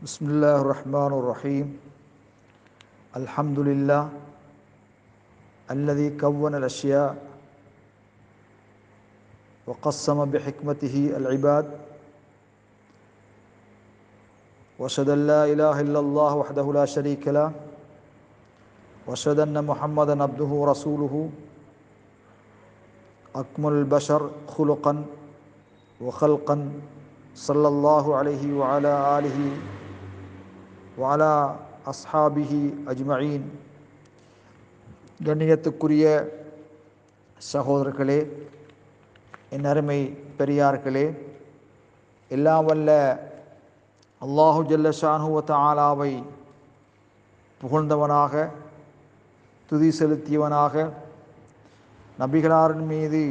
بسم الله الرحمن الرحيم. الحمد لله الذي كون الأشياء وقسم بحكمته العباد. وأشهد أن لا إله إلا الله وحده لا شريك له. وأشهد أن محمدا عبده ورسوله. أكمل البشر خلقا وخلقا صلى الله عليه وعلى آله வாலா அஸ்ஹாபிஹி அஜ்மயின் கண்ணியத்துக்குரிய சகோதரர்களே என் அருமை பெரியார்களே எல்லாம் வல்ல அல்லாஹு ஜல்லஷானுவத்த ஆலாவை புகழ்ந்தவனாக துதி செலுத்தியவனாக நபிகளாரின் மீது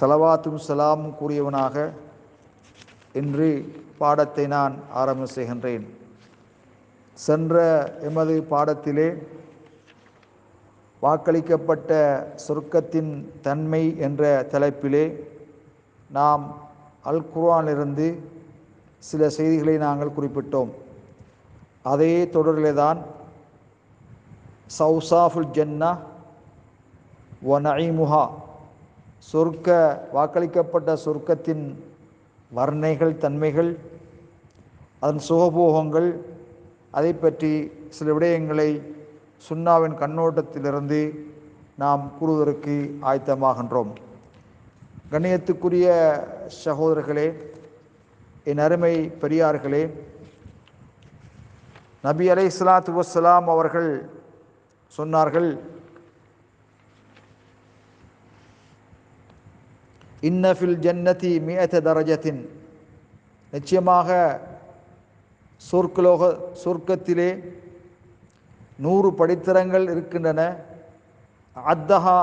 செலவாத்தும் சலாமும் கூறியவனாக என்று பாடத்தை நான் ஆரம்பம் செய்கின்றேன். சென்ற எமது பாடத்திலே வாக்களிக்கப்பட்ட சொர்க்கத்தின் தன்மை என்ற தலைப்பிலே நாம் அல் குர்ஆனிலிருந்து சில செய்திகளை நாங்கள் குறிப்பிட்டோம். அதே தொடரிலே தான் சவுசாஃபுல் ஜன்னா ஒ நைமுஹா சொர்க்க வாக்களிக்கப்பட்ட சொர்க்கத்தின் வர்ணைகள் தன்மைகள் அதன் சுகபோகங்கள் அதை பற்றி சில விடயங்களை சுன்னாவின் கண்ணோட்டத்திலிருந்து நாம் கூறுவதற்கு ஆயத்தமாகின்றோம். கண்ணியத்துக்குரிய சகோதரர்களே என் அருமை பெரியார்களே நபி அலை சலாத்து வசலாம் அவர்கள் சொன்னார்கள் இன்னஃபில் ஜன்னதி மியத்த தரஜத்தின். நிச்சயமாக சொர்க்கலோக சொர்க்கத்திலே நூறு படித்தரங்கள் இருக்கின்றன. அத்தஹா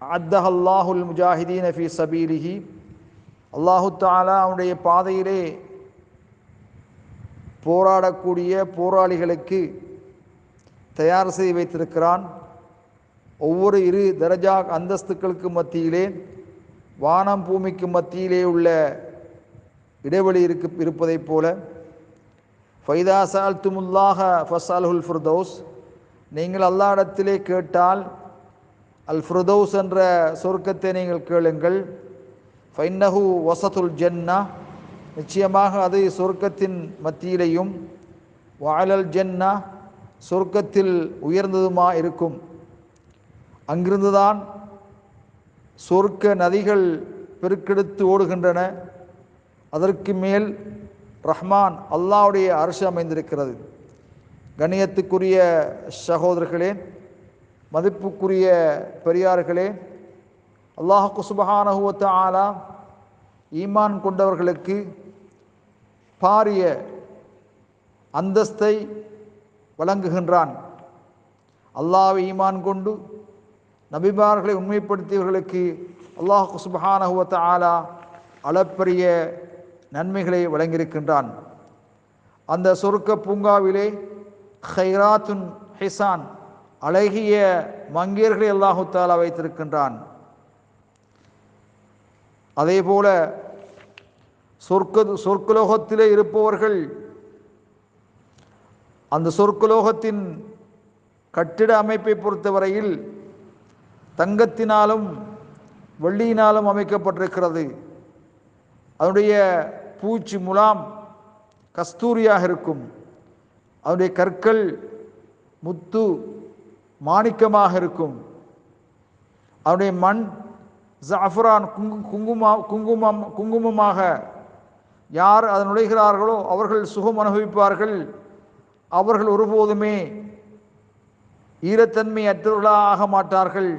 அத்தஹல்லாஹுல் முஜாஹிதீன் ஃபி சபீலிஹி. அல்லாஹு தாலா அவனுடைய பாதையிலே போராடக்கூடிய போராளிகளுக்கு தயார் செய்து வைத்திருக்கிறான். ஒவ்வொரு இரு தரஜா அந்தஸ்துக்களுக்கு மத்தியிலே வானம் பூமிக்கு மத்தியிலே உள்ள இடைவெளி இருக்கு இருப்பதைப் போல ஃபைதா சால் துமுல்லாக ஃபசால்ஹுல் ஃபிர்தௌஸ் நீங்கள் அல்லாடத்திலே கேட்டால் அல் ஃபிர்தௌஸ் என்ற சொர்க்கத்தை நீங்கள் கேளுங்கள். ஃபைன்னஹு வசதுல் ஜன்னா நிச்சயமாக அது சொர்க்கத்தின் மத்தியிலையும் வாழல் ஜன்னா சொர்க்கத்தில் உயர்ந்ததுமா இருக்கும். அங்கிருந்துதான் சொர்க்க நதிகள் பெருக்கெடுத்து ஓடுகின்றன. அதற்கு மேல் ரஹ்மான் அல்லாவுடைய அரசு அமைந்திருக்கிறது. கணியத்துக்குரிய சகோதரர்களே மதிப்புக்குரிய பெரியார்களே அல்லாஹு சுபஹானஹுவத்த ஆலா ஈமான் கொண்டவர்களுக்கு பாரிய அந்தஸ்தை வழங்குகின்றான். அல்லாவை ஈமான் கொண்டு நபிபார்களை உண்மைப்படுத்தியவர்களுக்கு அல்லாஹு சுபஹானஹுவத்த ஆலா அளப்பரிய நன்மைகளை வழங்கியிருக்கின்றான். அந்த சொருக்க பூங்காவிலே ஹைராத்துன் ஹிசான் அழகிய மங்கியர்களை அல்லாஹு தாலா வைத்திருக்கின்றான். அதே போல சொர்க்க சொர்க்கலோகத்திலே இருப்பவர்கள் அந்த சொர்க்கலோகத்தின் கட்டிட அமைப்பை பொறுத்தவரையில் தங்கத்தினாலும் வெள்ளியினாலும் அமைக்கப்பட்டிருக்கிறது. அதனுடைய பூச்சி முலாம் கஸ்தூரியாக இருக்கும். அதனுடைய கற்கள் முத்து மாணிக்கமாக இருக்கும். அதனுடைய மண் ஜஃப்ரான் குங்கு குங்குமா குங்குமம் குங்குமமாக யார் அதன் நுழைகிறார்களோ அவர்கள் சுகம் அனுபவிப்பார்கள். அவர்கள் ஒருபோதுமே ஈரத்தன்மை அற்றவர்களாக மாட்டார்கள்.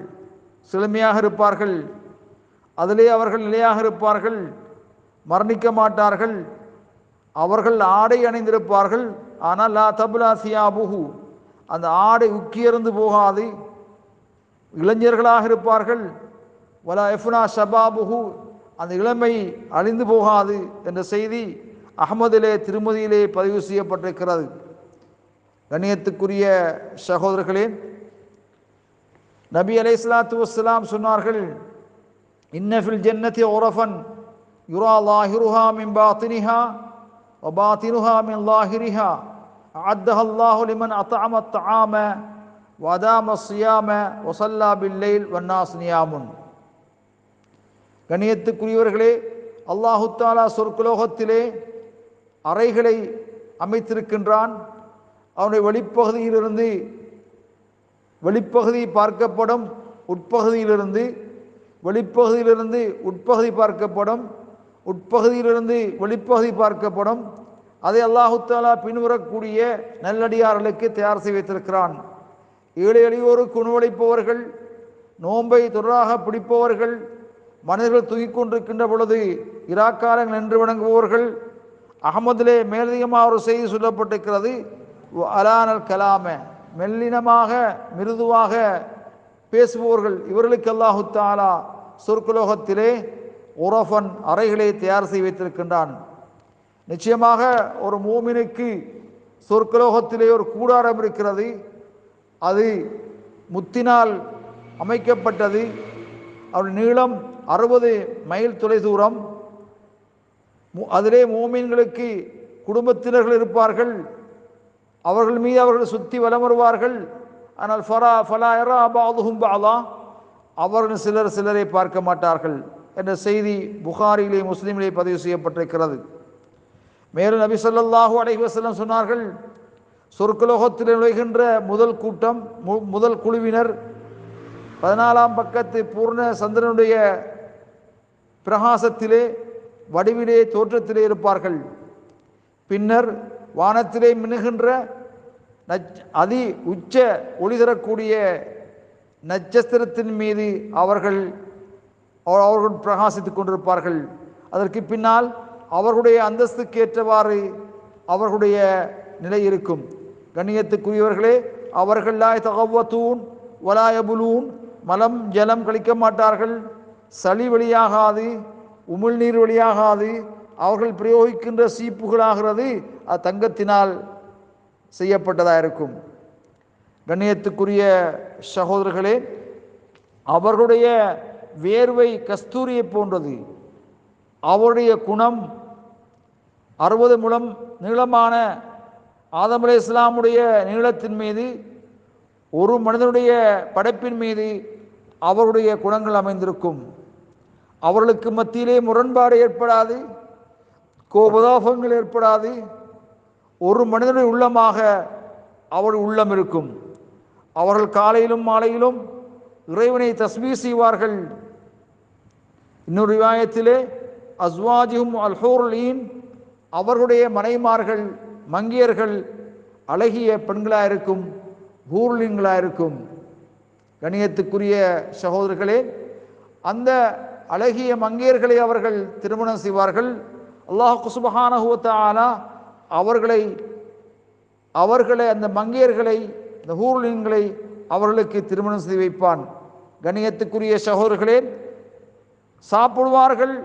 செழுமையாக இருப்பார்கள். அதிலே அவர்கள் நிலையாக இருப்பார்கள். மரணிக்க மாட்டார்கள். அவர்கள் ஆடை அணிந்திருப்பார்கள். ஆனால் லா தபுலா சியாபுஹு. அந்த ஆடை உக்கியர்ந்து போகாது. இளைஞர்களாக இருப்பார்கள். வலா எஃப்னா ஷபாபுஹு. அந்த இளமை அழிந்து போகாது என்ற செய்தி அகமதிலே திருமதியிலே பதிவு செய்யப்பட்டிருக்கிறது. கண்ணியத்துக்குரிய சகோதரர்களே நபி அலை சலாத்து வஸ்லாம் சொன்னார்கள் இன்னஃபில் ஜென்னத்தி ஓரஃபன் யுரா லாஹிருஹா மின் பாத்தினிஹா ஒபாத்தினுஹா மின் லாஹிரிஹா அத்தஹ அல்லாஹு லிமன் அத்தாம தாம வதாம சியாம ஒசல்லா பில்லைல் வன்னாஸ்னியாமுன் கணியத்துக்குரியவர்களே அல்லாஹு தாலா அறைகளை அமைத்திருக்கின்றான் அவனுடைய வெளிப்பகுதியிலிருந்து வெளிப்பகுதி பார்க்கப்படும் உட்பகுதியிலிருந்து வெளிப்பகுதியிலிருந்து உட்பகுதி பார்க்கப்படும் உட்பகுதியிலிருந்து வெளிப்பகுதி பார்க்கப்படும். அதை அல்லாஹுத்தாலா பின்வரக்கூடிய நல்லடியார்களுக்கு தயார் செய்து வைத்திருக்கிறான். ஏழை எளியோருக்கு உணவளிப்பவர்கள் நோன்பை தொடராக பிடிப்பவர்கள் மனிதர்கள் தூங்கிக் கொண்டிருக்கின்ற பொழுது இராக்காரங்கள் நின்று வணங்குபவர்கள் அகமதிலே மேலதிகமாக ஒரு செய்தி சொல்லப்பட்டிருக்கிறது. அலானல் கலாம மெல்லினமாக மிருதுவாக பேசுபவர்கள் இவர்களுக்கு அல்லாஹு தாலா சொற்குலோகத்திலே உரஃபன் அறைகளை தயார் செய்து வைத்திருக்கின்றான். நிச்சயமாக ஒரு மூமினுக்கு சொற்குலோகத்திலே ஒரு கூடாரம் இருக்கிறது. அது முத்தினால் அமைக்கப்பட்டது. அவருடைய நீளம் அறுபது மைல் தொலை தூரம். அதிலே மூமின்களுக்கு குடும்பத்தினர்கள் இருப்பார்கள். அவர்கள் மீது அவர்கள் சுற்றி வலம் வருவார்கள். ஆனால் ஃபரா ஃபலா எரா பாதுஹும் பாலா அவர்கள் சிலர் சிலரை பார்க்க மாட்டார்கள். என்ற செய்தி புகாரிலே முஸ்லீமிலே பதிவு செய்யப்பட்டிருக்கிறது. மேலும் நபி ஸல்லல்லாஹு அலைஹி வஸல்லம் சொன்னார்கள் சொர்க்கலோகத்தில் நுழைகின்ற முதல் கூட்டம் மு- முதல் குழுவினர் பதினாலாம் பக்கத்து பூர்ண சந்திரனுடைய பிரகாசத்திலே வடிவிலே தோற்றத்திலே இருப்பார்கள். பின்னர் வானத்திலே மினுகின்ற நச் அதி உச்ச ஒளி தரக்கூடிய நட்சத்திரத்தின் மீது அவர்கள் அவர் அவர்கள் பிரகாசித்துக் கொண்டிருப்பார்கள். அதற்கு பின்னால் அவர்களுடைய அந்தஸ்துக்கு ஏற்றவாறு அவர்களுடைய நிலை இருக்கும். கண்ணியத்துக்குரியவர்களே அவர்கள் லாய் தகவத்தூன் வலாயபுலூன் மலம் ஜலம் கழிக்க மாட்டார்கள். சளி வெளியாகாது உமிழ்நீர் வெளியாகாது அவர்கள் பிரயோகிக்கின்ற சீப்புகளாகிறது அது தங்கத்தினால் செய்யப்பட்டதாக இருக்கும். கண்ணியத்துக்குரிய சகோதரர்களே அவர்களுடைய வேர்வை கஸ்தூரியை போன்றது. அவருடைய குணம் அறுபது முழம் நீளமான ஆதம் இஸ்லாமுடைய நீளத்தின் மீது ஒரு மனிதனுடைய படைப்பின் மீது அவருடைய குணங்கள் அமைந்திருக்கும். அவர்களுக்கு மத்தியிலே முரண்பாடு ஏற்படாது கோபதாபங்கள் ஏற்படாது ஒரு மனிதனுடைய உள்ளமாக அவர் உள்ளம் இருக்கும். அவர்கள் காலையிலும் மாலையிலும் இறைவனை தஸ்மீ செய்வார்கள். இன்னொரு விவாயத்திலே அஸ்வாஜிஹும் அல்ஹூர்லீன் அவர்களுடைய மனைமார்கள் மங்கியர்கள் அழகிய பெண்களாக இருக்கும் ஹூர்லிங்களாக இருக்கும் கணியத்துக்குரிய சகோதரர்களே அந்த அழகிய மங்கையர்களை அவர்கள் திருமணம் செய்வார்கள். அல்லாஹ் குசுபஹானஹு அவர்களை அவர்களை அந்த மங்கையர்களை இந்த ஹூர்லிங்களை அவர்களுக்கு திருமணம் செய்து வைப்பான். கணியத்துக்குரிய சகோதரர்களே சாப்பிடுவார்கள்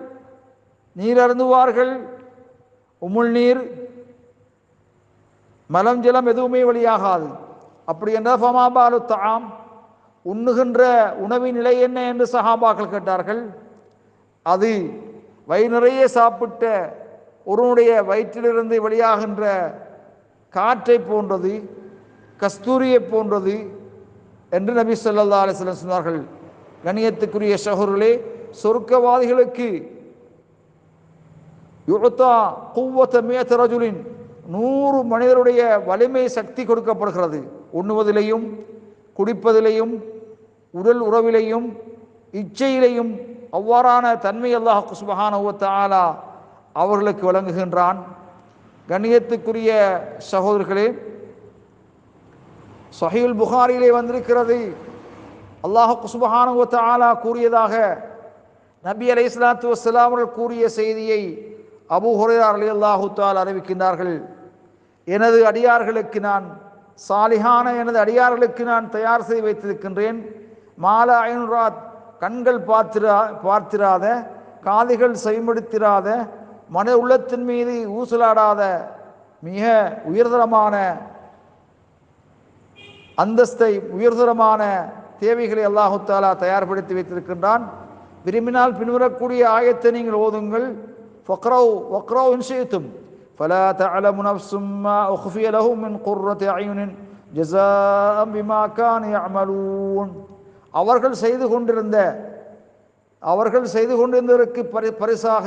நீர் அருந்துவார்கள் உமிழ்நீர் மலம் ஜலம் எதுவுமே வெளியாகாது. அப்படி என்ற ஃபமாபாலு தாம் உண்ணுகின்ற உணவின் நிலை என்ன என்று சஹாபாக்கள் கேட்டார்கள். அது வயிறு நிறைய சாப்பிட்ட ஒருவனுடைய வயிற்றிலிருந்து வெளியாகின்ற காற்றை போன்றது கஸ்தூரியை போன்றது என்று நபி சொல்லா அலைஹி சொன்னார்கள். கணியத்துக்குரிய சகோர்களே சொர்க்கவாதிகளுக்கு யுத்தா குவத்த மேத்த ரஜுலின் நூறு மனிதருடைய வலிமை சக்தி கொடுக்கப்படுகிறது. உண்ணுவதிலையும் குடிப்பதிலையும் உடல் உறவிலையும் இச்சையிலையும் அவ்வாறான தன்மை அல்லாஹ் சுபஹானஹு ஆலா அவர்களுக்கு வழங்குகின்றான். கண்ணியத்துக்குரிய சகோதரர்களே சஹீல் புகாரிலே வந்திருக்கிறது. அல்லாஹ் சுபஹானஹு வ ஆலா கூறியதாக நபி அலைஹிஸ்ஸலாத்து வஸ்ஸலாம் அவர்கள் கூறிய செய்தியை அபு ஹுரைரா அல்லாஹுத்தால் அறிவிக்கின்றார்கள். எனது அடியார்களுக்கு நான் சாலிஹான எனது அடியார்களுக்கு நான் தயார் செய்து வைத்திருக்கின்றேன். மாலா ஐனுராத் கண்கள் பார்த்திரா பார்த்திராத காதுகள் செய்மடுத்திராத மன உள்ளத்தின் மீது ஊசலாடாத மிக உயர்தரமான அந்தஸ்தை உயர்தரமான தேவைகளை அல்லாஹு தாலா தயார்படுத்தி வைத்திருக்கின்றான். விரும்பினால் பின்வரக்கூடிய ஆயத்தை நீங்கள் ஓதுங்கள் ஃபக்ரவ் வக்ரவ் இன்ஷியத்தும் فلا تعلم نفس ما أخفي لهم من قرة أعين جزاء بما كانوا يعملون அவர்கள் செய்து கொண்டிருந்த அவர்கள் செய்து கொண்டிருந்ததற்கு பரி பரிசாக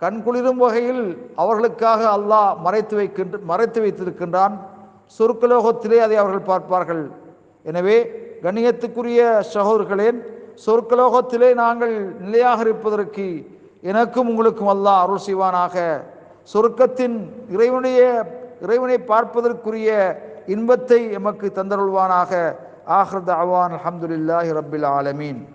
கண்குளிரும் வகையில் அவர்களுக்காக அல்லாஹ் மறைத்து வைக்கின்ற மறைத்து வைத்திருக்கின்றான் சொர்க்கலோகத்திலே அதை அவர்கள் பார்ப்பார்கள் எனவே கண்ணியத்துக்குரிய சகோதரர்களே சொர்க்கலோகத்திலே நாங்கள் நிலையாக இருப்பதற்கு எனக்கும் உங்களுக்கும் அல்லாஹ் அருள் செய்வானாக. சொர்க்கத்தின் இறைவனுடைய இறைவனை பார்ப்பதற்குரிய இன்பத்தை எமக்கு தந்தருள்வானாக. ஆஹ்ரத் அவான் அஹமதுல்லாஹி ரபில் ஆலமீன்.